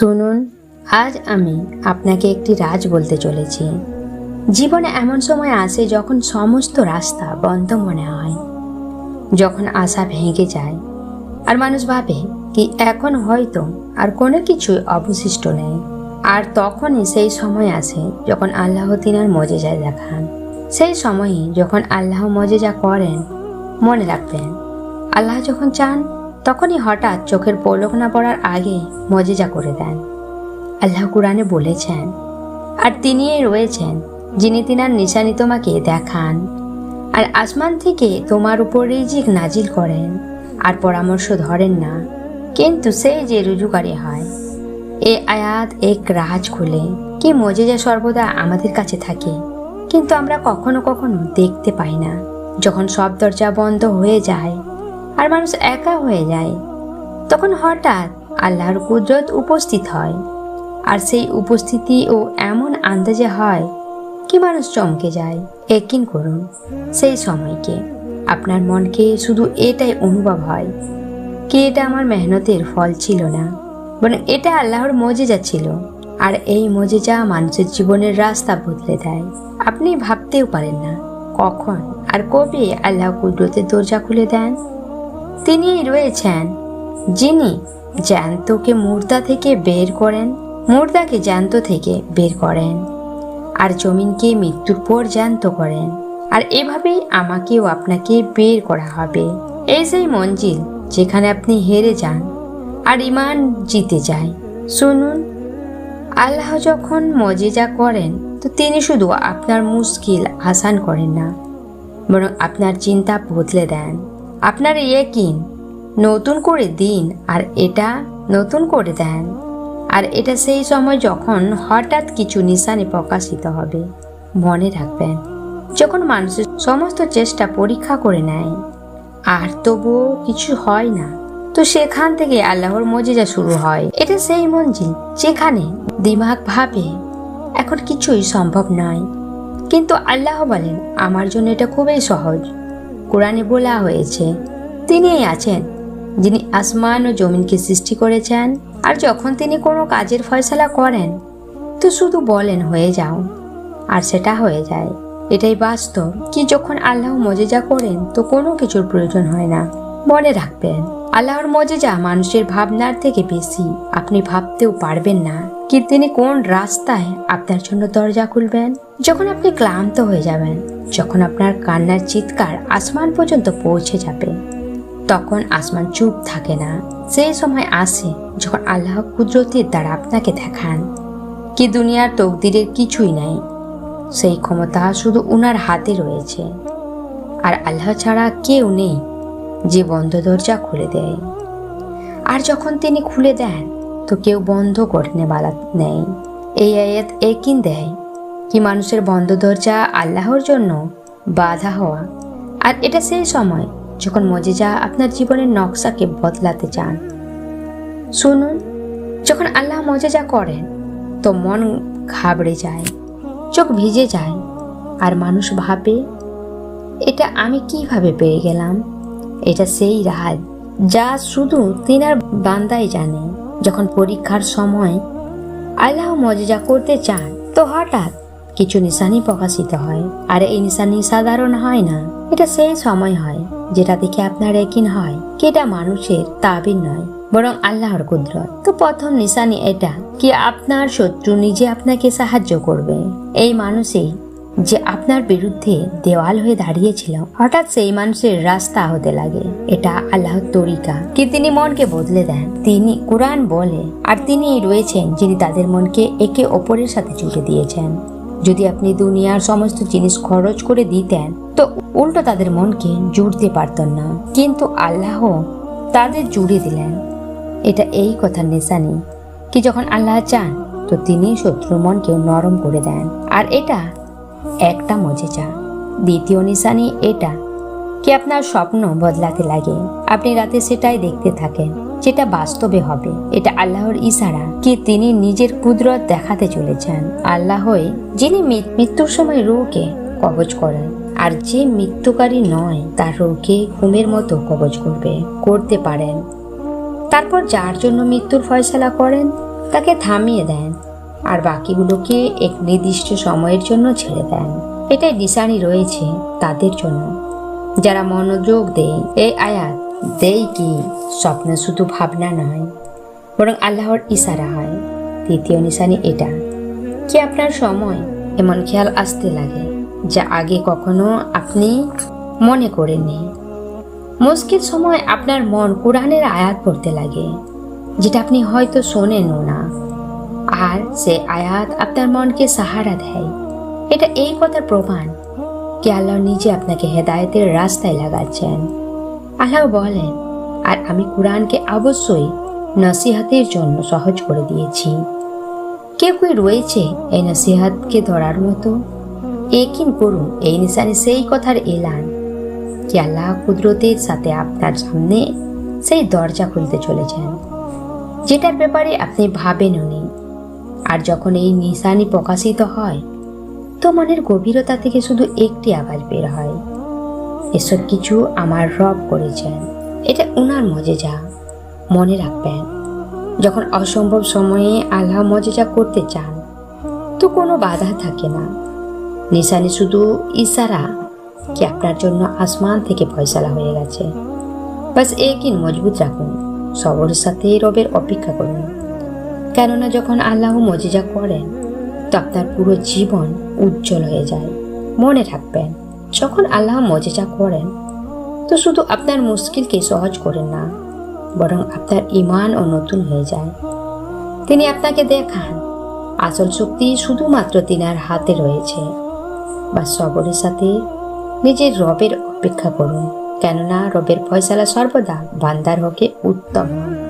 শুনুন, আজ আমি আপনাকে একটি রাজ বলতে চলেছি। জীবনে এমন সময় আসে যখন সমস্ত রাস্তা বন্ধ মনে হয়। যখন আশা ভেঙে যায়, আর মানুষ ভাবে কি এখন হয়তো আর কোনো কিছুই অবশিষ্ট নেই। আর তখনই সেই সময় আসে যখন আল্লাহ তিনার মজেজা দেখান সেই সময়ই যখন আল্লাহ মজেজা করেন, মনে রাখবেন আল্লাহ যখন চান তখনই হঠাৎ চোখের পলক না পড়ার আগে মজেজা করে দেন। আল্লাহ কুরআনে বলেছেন, আর তিনিই রয়েছেন যিনি তিনার নিশানি তোমাকে দেখান। আর আসমান থেকে তোমার উপর রিজিক নাজিল করেন, আর পরামর্শ ধরেন না। কিন্তু সেই যে রুজুকারী হয়, এ আয়াত এক রাজ খুলে কি মজেজা সর্বদা আমাদের কাছে থাকে? কিন্তু আমরা কখনো কখনো দেখতে পাই না। যখন সব দরজা বন্ধ হয়ে যায় আর মানুষ একা হয়ে যায়। তখন হঠাৎ আল্লাহর কুদরত উপস্থিত হয়। আর সেই উপস্থিতি ও এমন আন্দাজে হয় কি মানুষ চমকে যায়। একিন করুন, সেই সময়কে। আপনার মনকে শুধু এটাই অনুভব হয় কি এটা আমার মেহনতের ফল ছিল না, বরং এটা আল্লাহর মজেজা ছিল। আর এই মজেজা মানুষের জীবনের রাস্তা বদলে দেয়। আপনি ভাবতেও পারেন না কখন আর কবে আল্লাহ কুদরতের দরজা খুলে দেন। তিনিই রয়েছেন যিনি জ্যান্তকে মুর্দা থেকে বের করেন, মুর্দাকে জ্যান্ত থেকে বের করেন, আর জমিনকে মৃত্যুর পর জ্যান্ত করেন। আর এভাবেই আমাকেও আপনাকে বের করা হবে। এই সেই মঞ্জিল যেখানে আপনি হেরে যান আর ইমান জিতে যায়। শুনুন, আল্লাহ যখন মজেজা করেন, তো তিনি শুধু আপনার মুশকিল আসান করেন না, বরং আপনার চিন্তা বদলে দেন। আপনার ইয়েকিন নতুন করে দিন আর এটা নতুন করে দেন। আর এটা সেই সময় যখন হঠাৎ কিছু নিশানে প্রকাশিত হবে, মনে রাখবেন, যখন মানুষের সমস্ত চেষ্টা পরীক্ষা করে নেয়, আর তবুও কিছু হয় না। তো সেখান থেকে আল্লাহর মজেজা শুরু হয়। এটা সেই মঞ্জিল যেখানে দিমাগ ভাবে, এখন কিছুই সম্ভব নয়। কিন্তু আল্লাহ বলেন, আমার জন্য এটা খুবই সহজ। কোরআনে বলা হয়েছে, তিনিই আছেন যিনি আসমান ও জমিনকে সৃষ্টি করেছেন, আর যখন তিনি কোনো কাজের ফয়সলা করেন, তো শুধু বলেন হয়ে যাও, আর সেটা হয়ে যায়। এটাই বাস্তব কি যখন আল্লাহ মজেজা করেন, তো কোনো কিছুর প্রয়োজন হয় না। মনে রাখবেন, আল্লাহর মজেজা মানুষের ভাবনার থেকে বেশি, আপনি ভাবতেও পারবেন না। কি তিনি কোন রাস্তায় আপনার জন্য দরজা খুলবেন? যখন আপনি ক্লান্ত হয়ে যাবেন, যখন আপনার কান্নার চিৎকার আসমান পর্যন্ত পৌঁছে যাবে, তখন আসমান চুপ থাকে না। সেই সময় আসে যখন আল্লাহ কুদরতের দ্বারা আপনাকে দেখান। কি দুনিয়ার তকদিরের কিছুই নাই। সেই ক্ষমতা শুধু উনার হাতে রয়েছে। আর আল্লাহ ছাড়া কেউ নেই যে বন্ধ দরজা খুলে দেয়। আর যখন তিনি খুলে দেন তো কেউ বন্ধ করতে বালা নেই। এই আয়াত একিন দেয়, কি মানুষের বন্ধ দরজা আল্লাহর জন্য বাধা হওয়া। আর এটা সেই সময় যখন মজেজা আপনার জীবনের নকশাকে বদলাতে চান। শুনুন, যখন আল্লাহ মজেজা করেন, তো মন ঘাবড়ে যায়, চোখ ভিজে যায়, আর মানুষ ভাবে, এটা আমি কীভাবে পেয়ে গেলাম? এটা সেই রাজ যা শুধু তিনার বান্দাই জানে। যখন পরীক্ষার সময় আল্লাহ মজেজা করতে চান, তো হঠাৎ কিছু নিশানি প্রকাশিত হয়। আর এই নিশানি সাধারণ হয় না। এটা সেই সময় হয় যেটা দেখে আপনার একিন হয় কি এটা মানুষের তাবির নয়, বরং আল্লাহর কুদরত। তো প্রথম নিশানি এটা কি আপনার শত্রু নিজে আপনাকে সাহায্য করবে? এই মানুষই যে আপনার বিরুদ্ধে দেওয়াল হয়ে দাঁড়িয়েছিল, হঠাৎ সেই মানুষের রাস্তা হতে লাগে। এটা আল্লাহর তরিকা। কি তিনি মনকে বদলে দেন? তিনি কোরআন বলে, আর তিনি রয়েছেন যিনি তাদের মনকে একে অপরের সাথে জুড়ে দিয়েছেন। যদি আপনি দুনিয়ার সমস্ত জিনিস খরচ করে দিতেন, তো উল্টো তাদের মনকে জুড়তে পারতেন না। কিন্তু আল্লাহ তাদের জুড়ে দিলেন। এটা এই কথার নিশানি। কি যখন আল্লাহ চান, তো তিনি শত্রু মনকেও নরম করে দেন। আর এটা একটা মজেজা দ্বিতীয় নিশানি এটা। কি আপনার স্বপ্ন বদলাতে লাগে? আপনি রাতে সেটাই দেখতে থাকেন, যেটা বাস্তবে হবে। এটা আল্লাহর ইশারা কি তিনি নিজের কুদরত দেখাতে চলেছেন। আল্লাহই যিনি মৃত্যুর সময় রুকে কবজ করেন, আর যে মৃত্যুকারী নয়, তার রুকে ঘুমের মতো কবজ করবে, করতে পারেন। তারপর যার জন্য মৃত্যুর ফয়সালা করেন, তাকে থামিয়ে দেন। আর বাকিগুলোকে এক নির্দিষ্ট সময়ের জন্য ছেড়ে দেন। এটাই নিশানি রয়েছে তাদের জন্য। যারা মনোযোগ দেয় এই আয়াত দেই কি? স্বপ্ন শুধু ভাবনা নয়, বরং আল্লাহর ইশারা হয়। তৃতীয় নিশানি এটা। কি আপনার সময়? এমন খেয়াল আসতে লাগে, যা আগে কখনো আপনি মনে করেননি। মুশকিল সময় আপনার মন কোরআনের আয়াত পড়তে লাগে, যেটা আপনি হয়তো শোনেনও না। আর সে আয়াত আপনার মনকে সাহারা দেয়। এটা এই কথার প্রমাণ কি আল্লাহ নিজে আপনাকে হেদায়তের রাস্তায় লাগাচ্ছেন। আল্লাহ বলেন, আর আমি কোরআনকে অবশ্যই নসিহাতের জন্য সহজ করে দিয়েছি। কেউ কেউ রয়েছে এই নসিহাতকে ধরার মতো? একিন করুন, এই নিশানে সেই কথার এলান। কি আল্লাহ কুদরতের সাথে আপনার সামনে সেই দরজা খুলতে চলেছেন, যেটার ব্যাপারে আপনি ভাবেনও নি। আর যখন এই নিশানি প্রকাশিত হয়, তো মনের গভীরতা থেকে শুধু একটি আওয়াজ বের হয়। এসব কিছু আমার রব করেছেন। এটা উনার মজেজা। মনে রাখবেন, যখন অসম্ভব সময়ে আল্লাহ মজেজা করতে চান, তো কোনো বাধা থাকে না। নিশানি শুধু ইশারা কি আপনার জন্য আসমান থেকে ফয়সালা হয়ে গেছে। বাস একই মজবুত রাখুন। সবরের সাথে রবের অপেক্ষা করুন। কেননা যখন আল্লাহ মজিজা করেন তো আপনার পুরো জীবন উজ্জ্বল হয়ে যায়। মনে রাখবেন যখন আল্লাহ মজেজা করেন, তো শুধু আপনার মুশকিলকে সহজ করেন না, বরং আপনার ইমান ও নতুন হয়ে যায়। তিনি আপনাকে দেখান, আসল শক্তি শুধুমাত্র তিনার হাতে রয়েছে। বা সবরের সাথে নিজের রবের অপেক্ষা করুন, কেননা রবের ফয়সালা সর্বদা বান্দার হকে উত্তম। হয়